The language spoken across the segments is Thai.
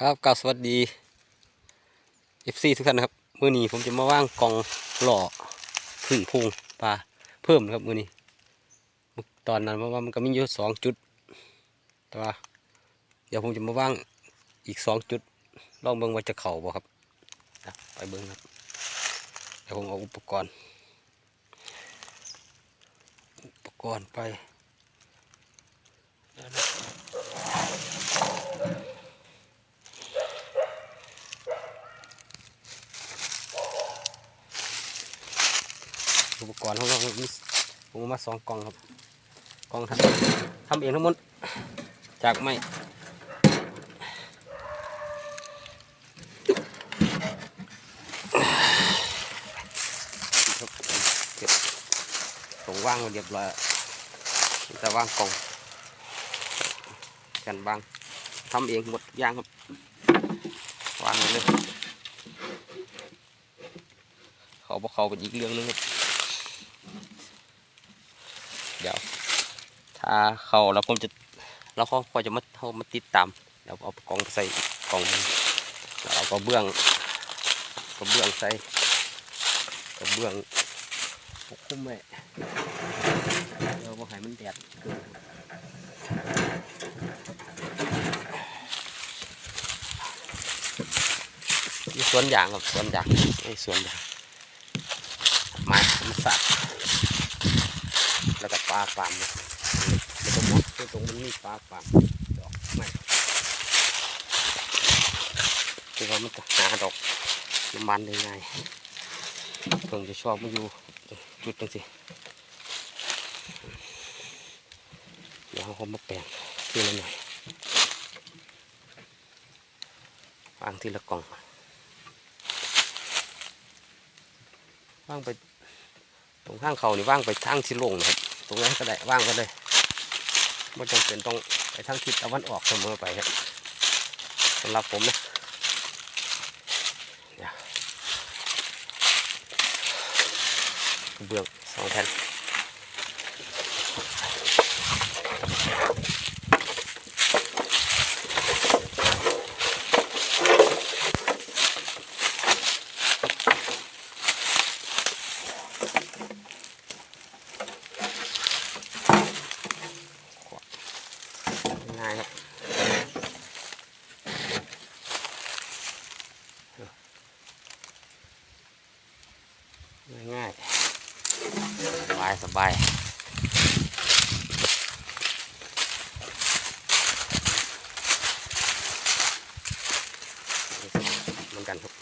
ครับกล่าวสวัสดี FC ทุกท่านนะครับมื้อนี้ผมจะมาว่างกองหล่อพึ่งพุงปลาเพิ่มนะครับมื้อนี้ตอนนั้นว่ามันก็มีอยู่สองจุด แต่ว่าเดี๋ยวผมจะมาว่างอีกสองจุดลองเบิ่งว่าจะเข่าบ่ครับไปเบิ่งครับเดี๋ยวผมเอาอุปกรณ์ อุปกรณ์ไป อุปกรณ์ของเรามีผมมาสองกล่องครับกล่องทำทำเองทั้งหมดจากไม้ครับเก็บส่งว่างมาเรียบร้อยแล้วแต่ว่างกล่องกันบางทำเองหมดย่างครับวางเลยเขาบอกเขาเป็นอีกเรื่องหนึงครับ เดี๋ยว ถ้าเขาแล้วผมจะเราเขาคอยจะมาเขามาติดตามแล้วเอากล่องใส่กล่องแล้วเอากระเบื้องกระเบื้องใส่กระเบื้องปกคลุมไว้เดี๋ยวบ่ให้มันแดดเกินนี่สวนยางครับสวนยางไอ้สวนยางไม้มันสักแล้วก็ปลาปามเนี่ย แล้วก็หมดตรงมันมีปลาปาดอกไม้คือว่ามันจะหาดอกน้ำมันได้ง่ายเพิ่งจะชอบมาอยู่จุดจังสิเดี๋ยวเขามาแปลงทีละหน่อยวางทีละกล่องว่างไป ตรงข้างเขานี่ว่างไปทางที่ลงนะครับ ตรงนั้นก็ได้ว่างก็ได้ ไม่จำเป็นต้องไปทั้งทิศตะวันออกเสมอไปครับสำหรับผมนะเดี๋ยวกระเบื้องสองแผ่นง่ายครับง่ายๆส บายสบายเหมือนกันครับ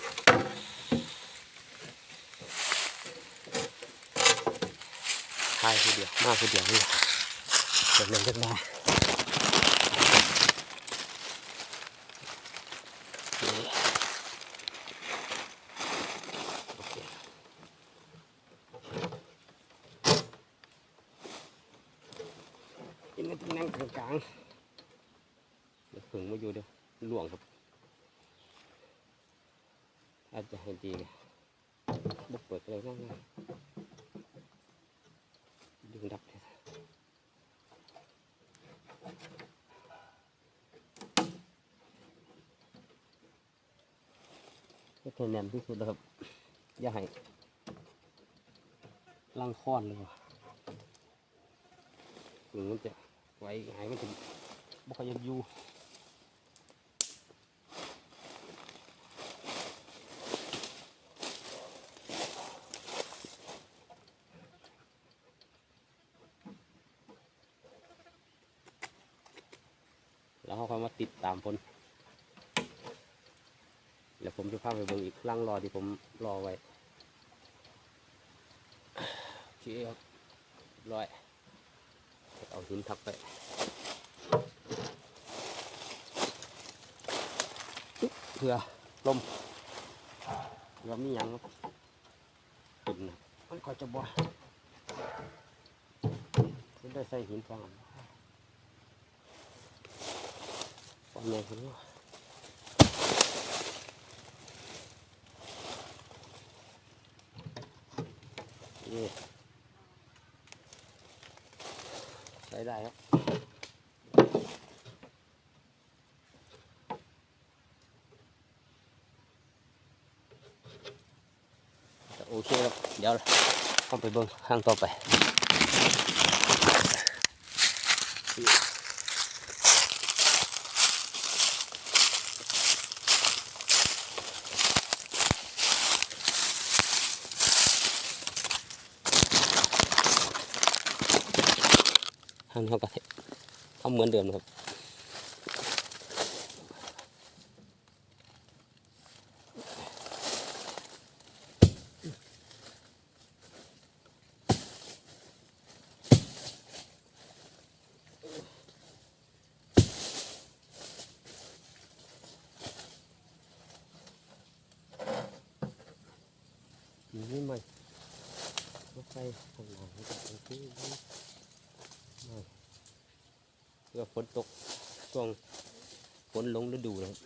ทายทีเดียวมากทีเดียวนี่เดี๋ยวเล่นกันมา นี่โอเคกินกันตำแหน่งกลางๆเดี๋ยวผึ่งมา อยู่เดี๋ยวหลวงครับอาจจะให้ดีบุกเปิดเลยนั่งดึงดับเลยก็แค่แน่นที่สุดแล้วครับ อย่าให้ลังค้อนเลยว่ะถึงมันจะไว้หายมันถึงบ่ค่อยจะอยู่ เขาค่อยมาติดตามผลเดี๋ยวผมจะพาไปเบิ่งอีกลังรอที่ผมรอไว้โอเคครับเรียบร้อยเอาหินทับไปเพื่อลมเพื่อมีหยังตุ่นนะมันก็จะบ่จะได้ใส่หินฟอง อันไหนกันวะนี่ใช้ได้ครับโอเคครับเดี๋ยวเราไปเบิ้งข้างต่อไป ห้างนี้เขาก็ทำเหมือนเดิมครับนี่ไม่รถไฟทางหลังนี่ก็ตรงที่ เพื่อฝนตกช่วงฝนลงฤดูนะครับ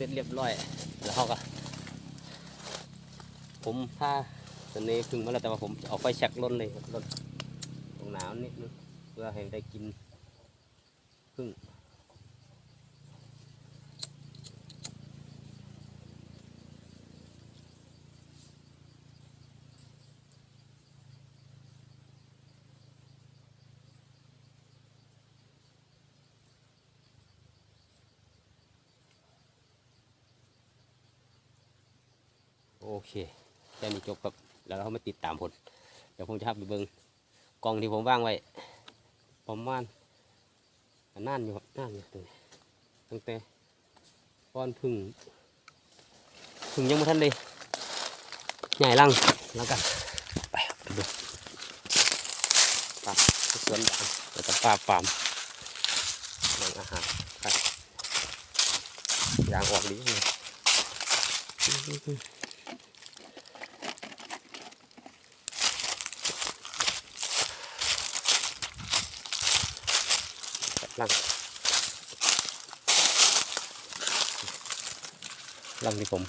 เสร็จเรียบร้อยแล้วเขาก็ผมผ้าตอนนี้พึ่งมาแล้วแต่ว่าผมเอาไฟแช็กล้นเลยล้นตรงหนาวนิดนึงเพื่อให้ได้กินพึ่ง โอเคแค่นี้จบครับแล้วเรามาติดตามผล เดี๋ยวผมจะพาไปเบิ้งกล่องที่ผมวางไว้ประมาณน่านอยู่ครับน่านอยู่ตรงนี้ตั้งแต่ก้อนพึ่งพึ่งยังไม่ทันเลยใหญ่ลังแล้วกันไปไปดูปลาสวนยางแล้วก็ปลาฟาร์มหล่งอาหารไปยางออกดีเลย ลังลังที่ผม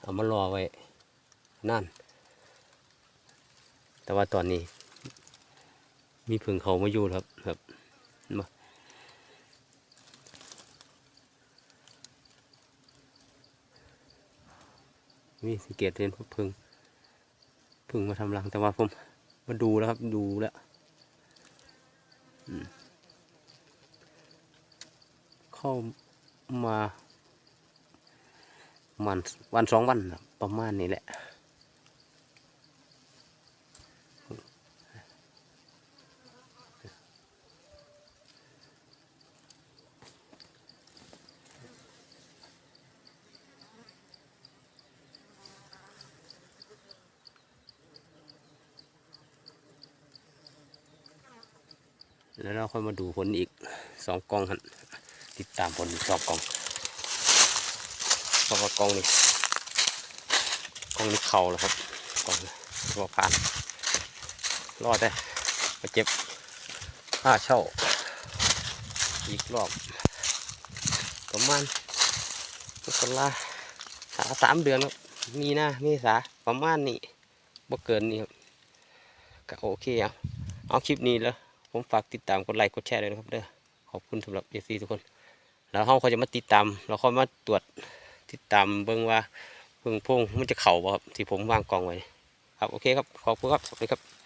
เอามารอไว้นั่น แต่ว่าตอนนี้ มีผึ่งเขามาอยู่ครับครับมามีสังเกตเห็นพึ่งผึ่งมาทำรังแต่ว่าผมมาดูแล้วครับดูแล้ว อืม เข้ามามันวันสองวันประมาณนี้แหละแล้วเราค่อยมาดูผลอีกสองกล่องครับ ติดตามผลอีกสองกล่องเพราะว่ากล่องนี้กล่องนี้เข่าแล้วครับกล่องตัวผ่านรอดได้มาเจ็บค่าเช่าอีกรอบประมาณมกราหาสามเดือนครับมีหน้าเมษาประมาณนี้บ่เกินนี้ครับก็โอเคเอาเอาคลิปนี้แล้วผมฝากติดตามกดไลค์กดแชร์ด้วยนะครับเด้อขอบคุณสำหรับเอซีทุกคน แล้วเขาเขาจะมาติดตามเราค่อยมาตรวจติดตามเบิ้งว่าเพิ่งพงมันจะเข่าบ่ครับที่ผมวางกองไว้ครับโอเคครับขอบคุณครับสวัสดีครับ